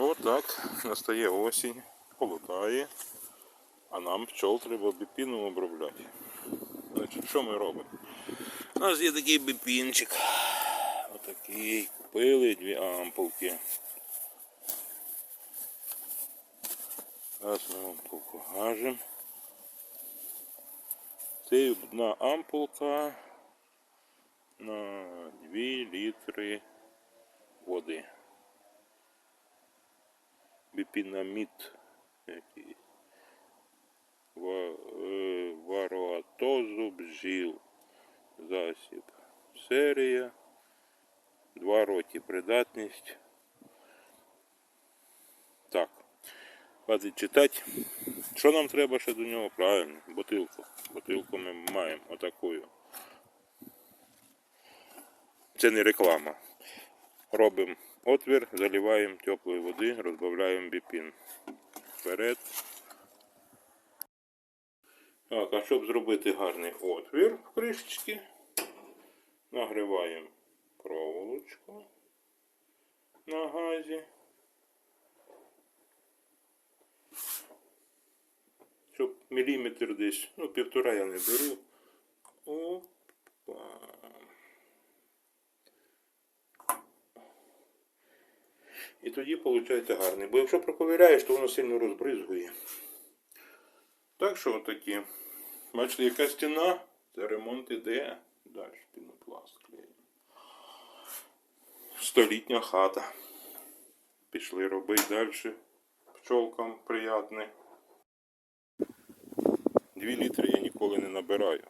Отак настає осінь, холодає, а нам пчол треба біпіном обробляти. Значить, що ми робимо? У нас є такий біпінчик. Отакий. Купили дві ампулки. Зараз ми ампулку гажемо. Це одна ампулка на 2 літри води. Біпінамід якийсь. Е, Вароатозу бджіл. Засіб. Серія. Два роки придатність. Так. Хватить читати. Що нам треба ще до нього? Правильно, бутилку. Бутилку ми маємо отакою. Це не реклама. Робимо отвір, заливаємо теплої води, розбавляємо біпін. Вперед. Так, а щоб зробити гарний отвір в кришечці, нагріваємо проволочку на газі. Щоб міліметр десь, ну півтора я не беру. І тоді виходить гарний. Бо якщо проковиряєш, то воно сильно розбризгує. Так що отакі. Бачите, яка стіна? Це ремонт іде. Далі пінопласт клеїмо. Столітня хата. Пішли робити далі. Пчолкам приятне. Дві літри я ніколи не набираю.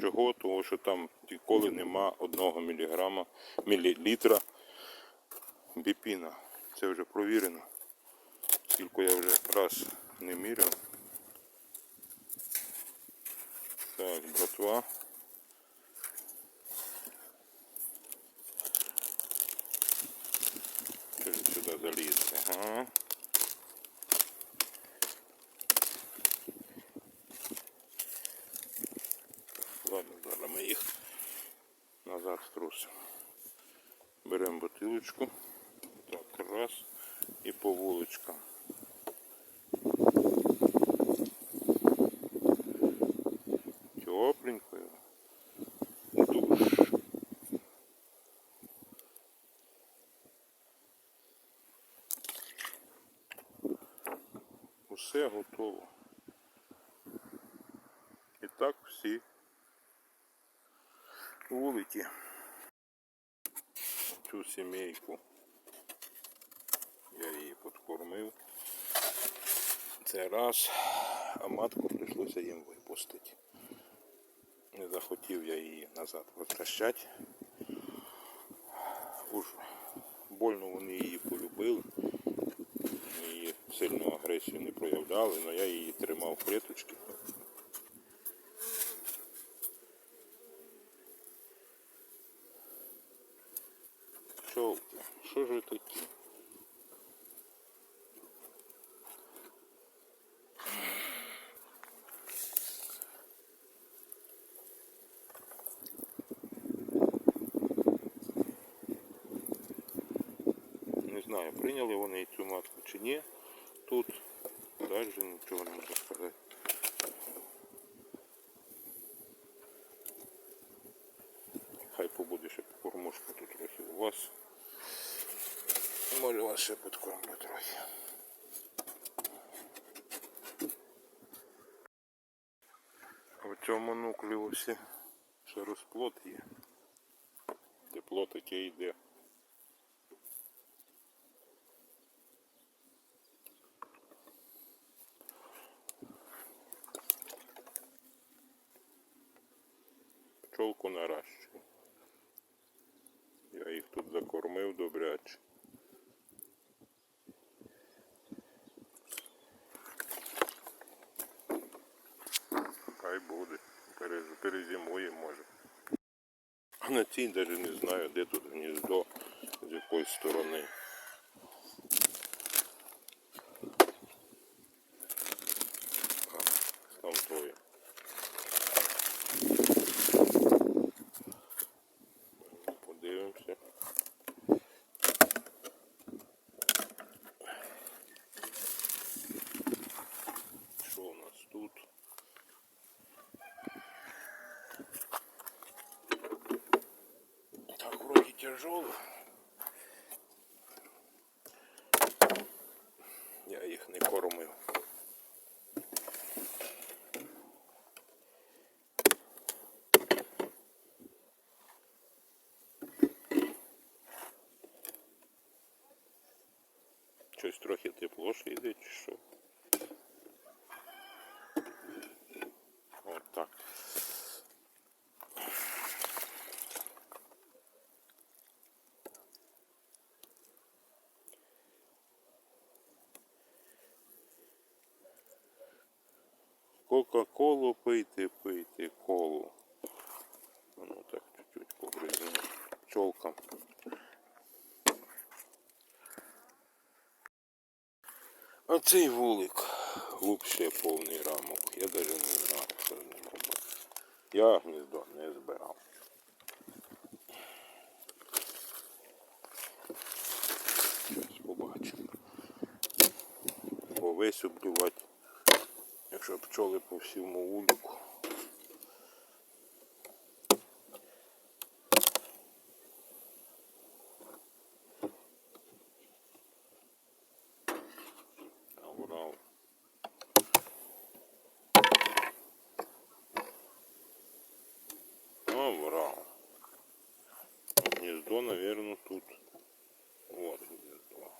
Чого? Тому що там ніколи нема одного міліграма, мілілітра біпіна. Це вже провірено. Скільки я вже раз не міряв. Так, братва. Сюди залізти? Ага. Ладно, зараз ми їх назад струсимо. Беремо бутилочку. По вуличкам. Тепленькою. Душ. Усе готово. І так всі вулики. Цю сімейку я кормив. Це раз, а матку прийшлося їм випустити. Не захотів я її назад возвращати. Уж больно вони її полюбили. Її сильну агресію не проявляли, але я її тримав в клеточці. Пчолки, що ж ви такі? Не знаю, прийняли вони цю матку чи ні. Тут далі нічого не можу сказати. Хай побуде ще кормушка тут трохи у вас. Може вас ще підкормлю трохи. В цьому нуклеусі ще розплод є. Тепло таке йде. Пчолку наращую. Я їх тут закормив добряче. Хай буде. Перез- Перезимує може. А на цій навіть не знаю, де тут гніздо, з якої сторони. А, з тамтої. Подивимося. Бджол. Я їх не кормив. Щось трохи тепло ж йде, чи що? От так. Кока-колу пийте, пийте колу. Ну так, чуть-чуть побризну пчелкам. А цей вулик взагалі повний рамок. Я навіть не знаю, що з ним робити. Я гніздо не збирав. Зараз побачимо. Бо весь обливати, якщо пчоли по всьому вулику. Урал. О, Гнездо, наверное, тут. Вот гнездо.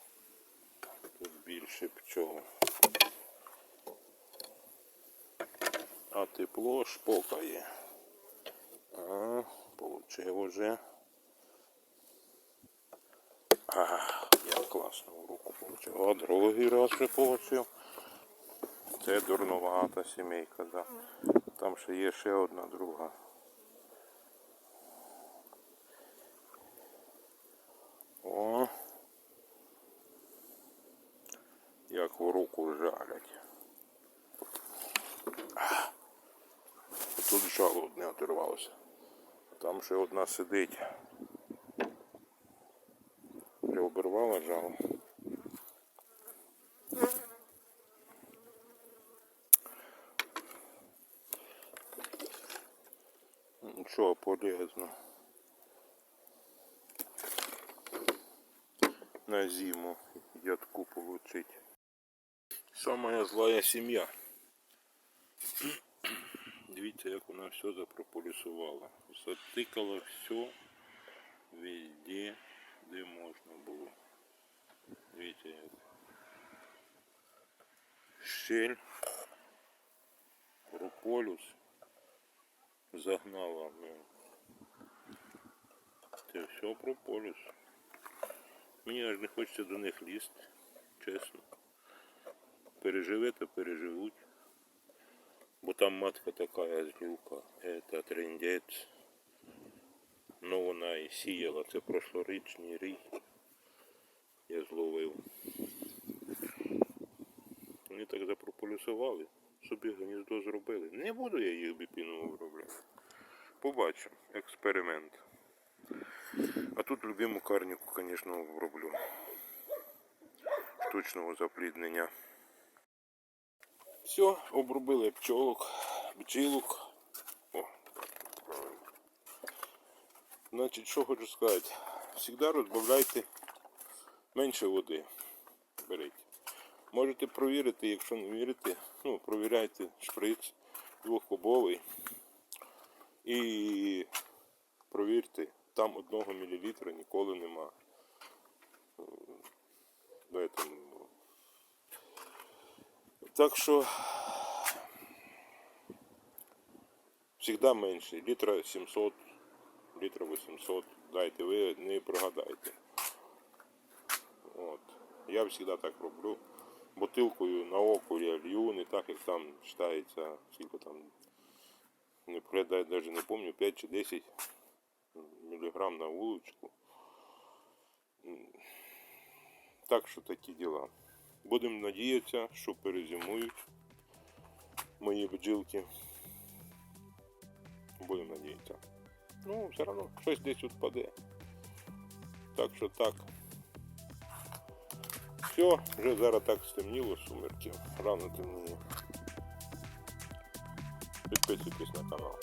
Тут більше пчол. А тепло шпокає. А, получив уже. А, я класно в руку получив. А другий раз вже получив. Це дурновата сімейка, да. Там ще є ще одна друга. О. Як в руку жалять. Тут жало одне оторвалося. Там ще одна сидить. Приобервала жало. Нічого полезно. На зиму ядку получить. Самая злая сім'я. Дивіться, як вона все запрополісувала. Затикала все везде, де можна було. Дивіться, як. Щель, прополюс загнала. Це все прополюс. Мені аж не хочеться до них лізти, чесно. Переживе, то переживуть. Бо там матка така злюка, це трендець. Ну вона і сіяла, це прошлорічний рій. Я зловив. Вони так запрополюсували, собі гніздо зробили. Не буду я їх біпіну обробляти. Побачимо, експеримент. А тут любиму карніку, звісно, оброблю. Штучного запліднення. Все, обробили пчолок, бджілок. Значить, що хочу сказати. Завжди розбавляйте менше води. Беріть. Можете провірити, якщо не вірите, ну, провіряйте шприц двохкубовий. І провірте, там одного мілілітра ніколи нема. Так що завжди менше. Літра 700, літра 800. Дайте, ви не прогадаєте. От. Я завжди так роблю. Бутилкою на око я лью, не так, як там читається, скільки там, не пригадаю, навіть не пам'ятаю, 5 чи 10 міліграм на вуличку. Так що такі діла. Будемо надіятися, що перезимують мої бджілки. Будемо надіятися. Ну, все одно щось десь відпаде. Так що так. Все, вже зараз так стемніло сумерки. Рано темніє. Підписуйтесь на канал.